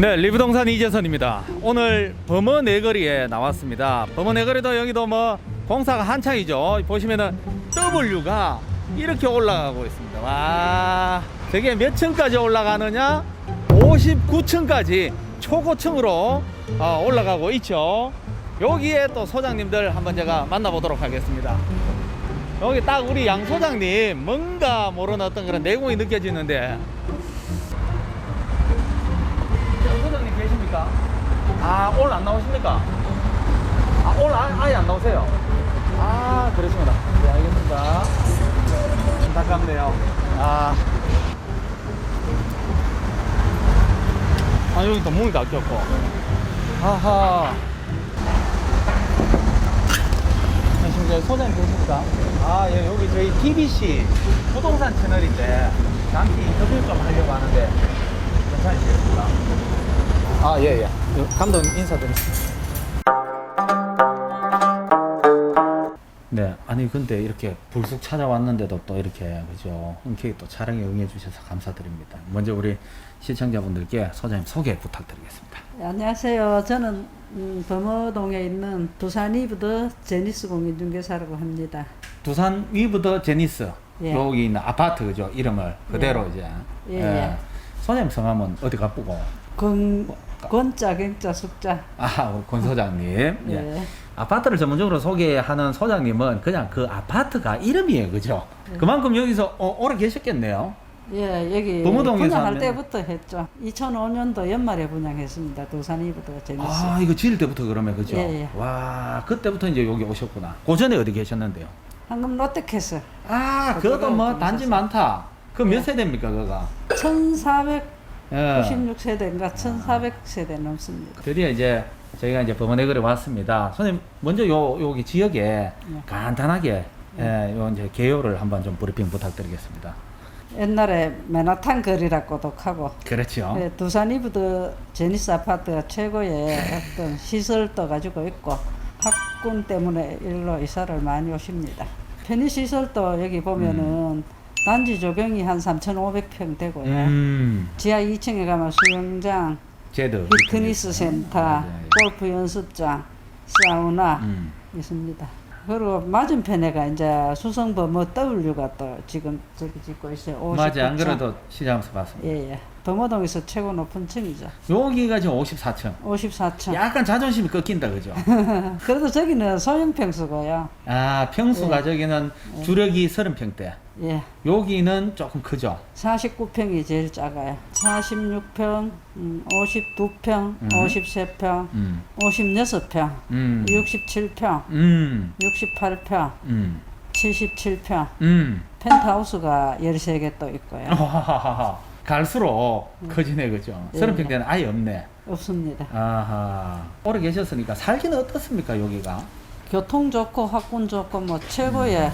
네, 리브동산 이재선입니다. 오늘 범어 내거리에 나왔습니다. 범어 내거리도 여기도 뭐 공사가 한창이죠. 보시면은 W가 이렇게 올라가고 있습니다. 와, 저게 몇 층까지 올라가느냐? 59층까지 초고층으로 어, 올라가고 있죠. 여기에 또 소장님들 한번 제가 만나보도록 하겠습니다. 여기 딱 우리 양 소장님 뭔가 모르는 어떤 그런 내공이 느껴지는데 계십니까? 아 오늘 안 나오십니까? 아 오늘 아, 아예 안 나오세요? 아 그러시구나 네 알겠습니다 안타깝네요 아, 아 여기 또 문이 닫혔고 하하 안녕하십니까 소장님 계십니까? 아, 예, 여기 저희 TBC 부동산 채널인데 잠시 인터뷰 좀 하려고 하는데 괜찮으시겠습니까? 아, 예, 예. 감독 인사드리겠습니다. 네, 아니 근데 이렇게 불쑥 찾아왔는데도 또 이렇게 그죠 흔쾌히 또 촬영에 응해주셔서 감사드립니다. 먼저 우리 시청자분들께 소장님 소개 부탁드리겠습니다. 네, 안녕하세요. 저는 음, 범어동에 있는 두산 이브더 제니스 공인중개사라고 합니다. 두산 위브더 제니스 예. 여기 있는 아파트 그죠 이름을 그대로 이제 예, 예. 소장님 성함은 어디 가쁘고 권, 권자, 경자, 숙자. 아 우리 권 소장님 예. 예. 아파트를 전문적으로 소개하는 소장님은 그냥 그 아파트가 이름이에요 그죠 예. 그만큼 여기서 어, 오래 계셨겠네요 예, 여기 범어동에서 분양할 하면- 때부터 했죠. 2005년도 연말에 분양했습니다. 이브더 제니스. 아 이거 지을 때부터 그러면 그죠 예, 예. 와 그때부터 이제 여기 오셨구나 그 전에 어디 계셨는데요 황금 롯데캐슬 아 그것도 뭐좀 단지. 많다 그 몇 예. 세대입니까 그거 가 1496세대인가 예. 1400세대 넘습니다. 드디어 이제 저희가 이제 법원에 그래 왔습니다. 선생님 먼저 요 여기 지역에 네. 간단하게 예, 요 이제 개요를 한번 좀 브리핑 부탁드리겠습니다. 옛날에 맨하탄 거리라고도 하고 그렇죠. 네, 두산 이브드 제니스 아파트가 최고의 어떤 시설도 가지고 있고 학군 때문에 일로 이사를 많이 오십니다. 편의 시설도 여기 보면은 단지 조경이 한 3,500평 되고요. 음, 지하 2층에 가면 수영장, 제드. 피트니스 센터, 아, 네, 네. 골프 연습장, 사우나 음, 있습니다. 그리고 맞은편에가 이제 수성범어 W가 또 지금 저기 짓고 있어요. 맞아. 안 59층. 그래도 시장에서 봤습니다. 예, 예. 범어동에서 최고 높은 층이죠. 여기가 지금 54층. 54층. 약간 자존심이 꺾인다, 그죠? 그래도 저기는 소형 평수고요. 아, 평수가 예. 저기는 주력이 30평대. 예. 여기는 조금 크죠. 49평이 제일 작아요. 46평, 음, 52평, 음. 53평, 음, 56평, 음, 67평, 음, 68평, 음, 77평. 음. 펜트하우스가 13개 또 있고요. 하하하하. 갈수록 커지네, 그죠? 예. 30평 대는 아예 없네. 없습니다. 아하. 오래 계셨으니까 살기는 어떻습니까, 여기가? 교통 좋고 학군 좋고 뭐 최고의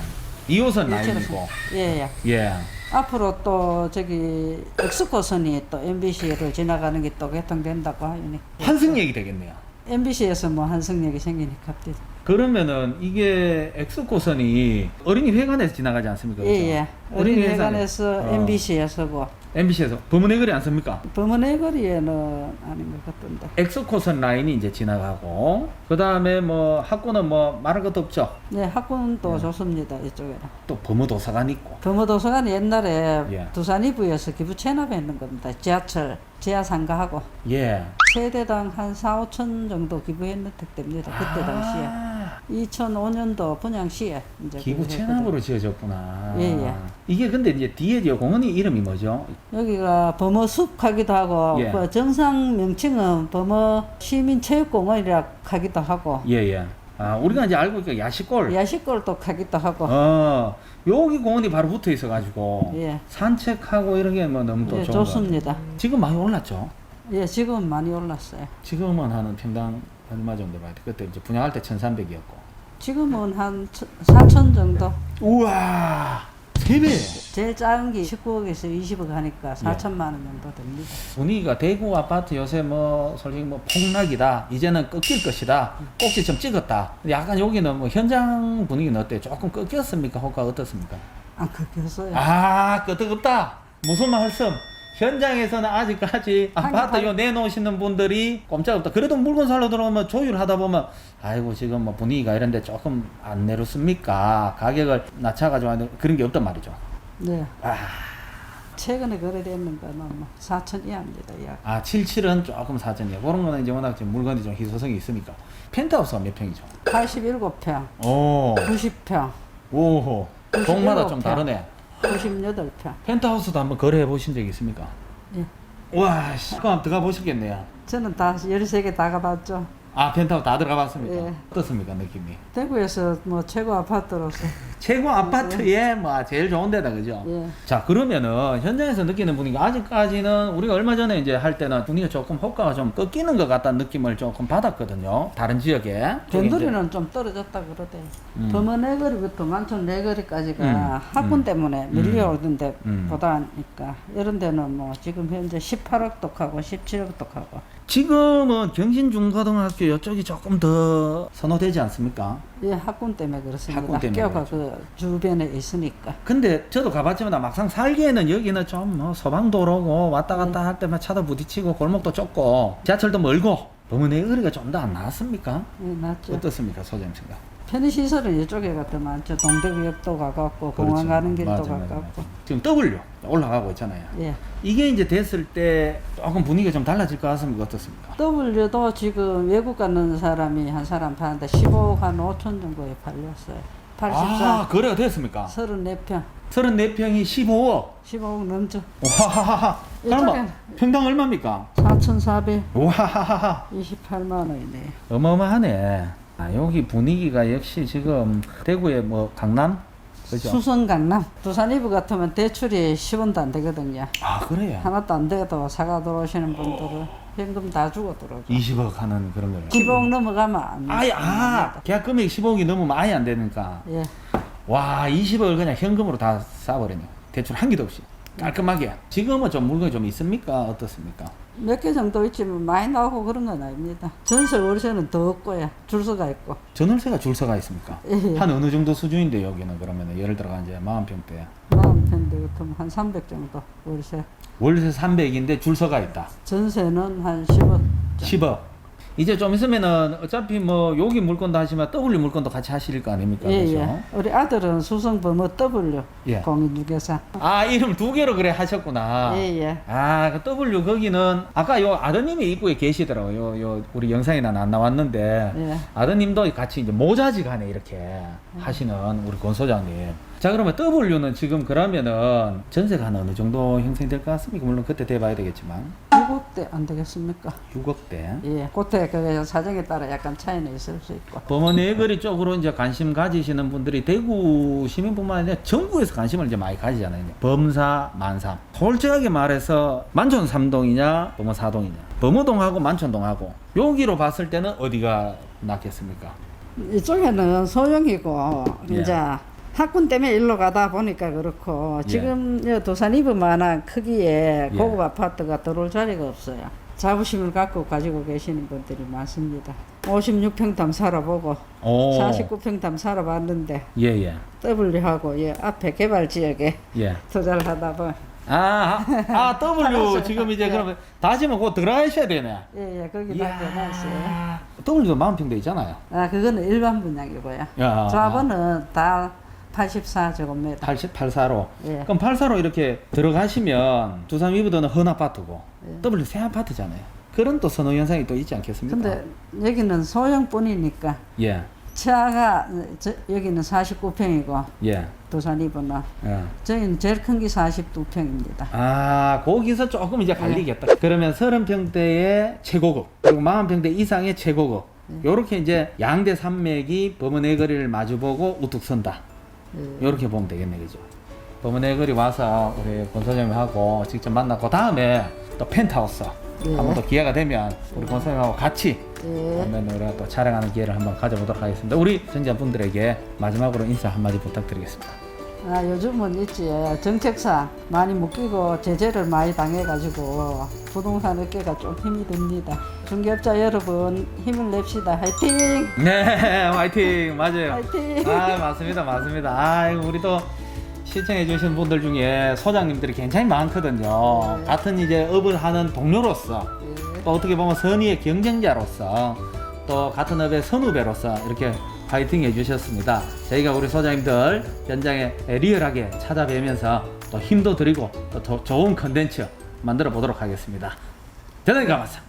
2호선 일체로 라인이고. 예, 예. 예. 앞으로 또 저기 엑스코선이 또 MBC를 지나가는 게 또 개통된다고 하니 환승역이 되겠네요. MBC에서 뭐 한승역이 생기니까 갑자기 그러면은 이게 엑스코선이 어린이 회관에서 지나가지 않습니까? 그죠? 예 예 어린이 어린이회관에서 어. MBC에서고 MBC에서 범은의 거리 않습니까? 범원의 거리에는 아닌 것 같던데 엑스코선 라인이 이제 지나가고 그 다음에 뭐 학교는 뭐 말할 것도 없죠. 네 학군도 좋습니다 이쪽에는 또 범어도서관 있고. 범어도서관이 옛날에 예. 두산 이부에서 기부 체납했는 겁니다 지하철 지하 상가하고 예. 세대당 한 4, 5천 정도 기부했는 택됩니다 그때 당시에 아, 2005년도 분양 시에 이제 기부 체납으로 지어졌구나. 예, 예. 이게 근데 이제 뒤에 저 공원이 이름이 뭐죠? 여기가 범어숲 하기도 하고 예. 그 정상 명칭은 범어 시민체육공원이라 하기도 하고 예, 예. 아, 우리가 이제 알고 있는 야시골. 야시골도 하기도 하고 어, 여기 공원이 바로 붙어 있어가지고 예. 산책하고 이런 게 뭐 너무 또 예, 좋은 것 좋습니다. 같아요. 지금 많이 올랐죠? 예, 지금 많이 올랐어요. 지금은 한 평당 얼마 정도 봐야 돼? 그때 이제 분양할 때 1,300이었고. 지금은 한 4천 정도. 우와, 세 배. 제일 작은 게 19억에서 20억 하니까 예. 4천만 원 정도 됩니다. 분위기가 대구 아파트 요새 뭐 솔직히 뭐 폭락이다. 이제는 꺾일 것이다. 꼭지 좀 찍었다. 약간 여기는 뭐 현장 분위기는 어때요? 조금 꺾였습니까? 혹은 어떻습니까? 안 꺾였어요. 아, 끄떡없다. 무슨 말씀? 현장에서는 아직까지 한 아파트 개요 내놓으시는 분들이 꼼짝 없다. 그래도 물건 살러 들어오면 조율하다 보면 아이고 지금 뭐 분위기가 이런데 조금 안 내놓습니까? 가격을 낮춰가지고 하는 그런 게 없단 말이죠. 네. 아, 최근에 거래되는 거는 뭐 4천 이하입니다. 약. 아 77은 조금 사전이에요. 그런 거는 이제 워낙 지금 물건이 좀 희소성이 있으니까. 펜트하우스가 몇 평이죠? 87평, 오, 90평, 오호. 동마다 좀 97평. 다르네. 98평. 펜트하우스도 한번 거래해 보신 적 있습니까? 예. 와, 씨, 그럼 들어가 보셨겠네요. 저는 다 13개 다 가봤죠. 아, 펜트하우스 다 들어가 봤습니까? 예. 어떻습니까, 느낌이? 대구에서 뭐 최고 아파트로서 최고 아파트에 뭐 제일 좋은 데다 그죠? 예. 자 그러면은 현장에서 느끼는 분위기 아직까지는 우리가 얼마 전에 이제 할 때는 분위기가 조금 호가가 좀 꺾이는 것 같다는 느낌을 조금 받았거든요 다른 지역에 변두리는 좀 떨어졌다 그러대. 음. 범어 내거리부터 만촌 내거리까지가 음. 학군 음. 때문에 밀려오던데 음. 보다니까 이런 데는 뭐 지금 현재 18억도 가고 17억도 가고 지금은 경신중고등학교 이쪽이 조금 더 선호되지 않습니까? 예 학군 때문에 그렇습니다. 학군 때문에 학교가 그렇죠. 그 주변에 있으니까 근데 저도 가봤지만 막상 살기에는 여기는 좀뭐 소방도로고 왔다 갔다 할 때만 차도 부딪히고 골목도 좁고 지하철도 멀고 너무 내 의리가 좀 더 안 나왔습니까? 예, 낫죠. 어떻습니까 소장님 생각? 편의시설은 이쪽에가 더 많죠. 동대구역도 가깝고 공항 그렇죠. 가는 길도 맞아, 맞아, 가깝고 맞아. 지금 W 올라가고 있잖아요. 예. 이게 이제 됐을 때 조금 분위기가 좀 달라질 것 같습니까? 어떻습니까? W도 지금 외국 가는 사람이 한 사람 파는데 15억 한 5천 정도에 팔렸어요. 84, 아, 거래가 됐습니까? 34평, 34평이 15억. 15억 넘죠. 와하하하. 이쪽엔- 평당 얼마입니까? 4,428만 와하하하. 원이네. 어마어마하네. 아, 여기 분위기가 역시 지금 대구의 뭐 강남? 그죠? 수성 강남, 두산 이브 같으면 대출이 10원도 안 되거든요. 아, 그래요? 하나도 안 돼도 사가 들어오시는 분들은 현금 다 주고 들어오죠. 20억 하는 그런 거예요. 15억 넘어가면 안 아예, 아, 계약 금액이 15억이 넘으면 아예 안 되니까. 예. 와 20억을 그냥 현금으로 다 싸버리네 대출 한 개도 없이 깔끔하게 지금은 좀 물건이 좀 있습니까 어떻습니까 몇 개 정도 있지만 많이 나오고 그런 건 아닙니다. 전세 월세는 더 없고요. 줄서가 있고. 전월세가 줄서가 있습니까 예. 한 어느 정도 수준인데 여기는 그러면 예를 들어가 이제 40평대 마음 편데 같으면 한300 정도 월세. 월세 300인데 줄서가 있다 전세는 한 10억. 10억 이제 좀 있으면은 어차피 뭐 여기 물건도 하시면 W 물건도 같이 하실 거 아닙니까 예, 그죠? 예. 우리 아들은 수성범어 W 예. 공인중개사. 아 이름 두 개로 그래 하셨구나 예, 예. 아, 그 W 거기는 아까 요 아드님이 입구에 계시더라고요. 요 우리 영상에는 안 나왔는데 예. 아드님도 같이 이제 모자지간에 이렇게 하시는 우리 권 소장님. 자 그러면 W는 지금 그러면은 전세가 한 어느 정도 형성될 것 같습니까? 물론 그때 돼봐야 되겠지만 6억대 안 되겠습니까? 6억대. 예. 그때 그 사정에 따라 약간 차이는 있을 수 있고. 범원 내거리 쪽으로 이제 관심 가지시는 분들이 대구 시민뿐만 아니라 전국에서 관심을 이제 많이 가지잖아요. 범사 만삼. 솔직하게 말해서 만촌 삼동이냐 범어 사동이냐. 범어동하고 만촌동하고 여기로 봤을 때는 어디가 낫겠습니까? 이쪽에는 소형이고 예. 이제 학군 때문에 일로 가다 보니까 그렇고 예. 지금 여 도산 이브만한 크기의 예. 고급 아파트가 들어올 자리가 없어요. 자부심을 갖고 가지고 계시는 분들이 많습니다. 56평담 살아보고 오. 49평담 살아봤는데 예 예 W하고 예, 앞에 개발 지역에 예. 투자를 하다 보니 아, 아, 아 W. 지금 이제 예. 그러면 다시면 곧 들어가셔야 되네. 예 예 거기 이야. 남겨놨어요. W도 마음 평대 있잖아요. 아 그거는 일반 분양이고요. 야. 좌번은 다 84제곱미터. 80, 84로. 예. 그럼 84로 이렇게 들어가시면 두산 위브도는 헌 아파트고 예. W 새 아파트잖아요. 그런 또 선호 현상이 또 있지 않겠습니까? 근데 여기는 소형뿐이니까 예, 차가 저, 여기는 49평이고 예, 도산 이브는 예. 저희는 제일 큰 게 42평입니다. 아, 거기서 조금 이제 갈리겠다. 그러면 30평대의 최고급, 그리고 40평대 이상의 최고급. 요렇게 이제 양대 산맥이 범원 내거리를 마주보고 우뚝 선다. 예. 요렇게 보면 되겠네, 그죠? 범원 내거리 와서 우리 권 소장님하고 직접 만나고 다음에 또 펜트하우스 예. 한번 또 기회가 되면 우리 권 소장님하고 같이 예. 한번 우리가 또 촬영하는 기회를 한번 가져보도록 하겠습니다. 우리 전자분들에게 마지막으로 인사 한마디 부탁드리겠습니다. 아, 요즘은 있지 정책상 많이 묶이고 제재를 많이 당해가지고 부동산 업계가 좀 힘이 듭니다. 중개업자 여러분 힘을 냅시다. 화이팅! 네, 화이팅! 맞아요. 화이팅! 아, 맞습니다. 맞습니다. 아, 우리 또 시청해 주신 분들 중에 소장님들이 굉장히 많거든요. 네. 같은 이제 업을 하는 동료로서 예. 또 어떻게 보면 선의의 경쟁자로서 또 같은 업의 선후배로서 이렇게 파이팅 해주셨습니다. 저희가 우리 소장님들 현장에 리얼하게 찾아뵈면서 또 힘도 드리고 또더 좋은 컨텐츠 만들어 보도록 하겠습니다. 대단히 감사합니다.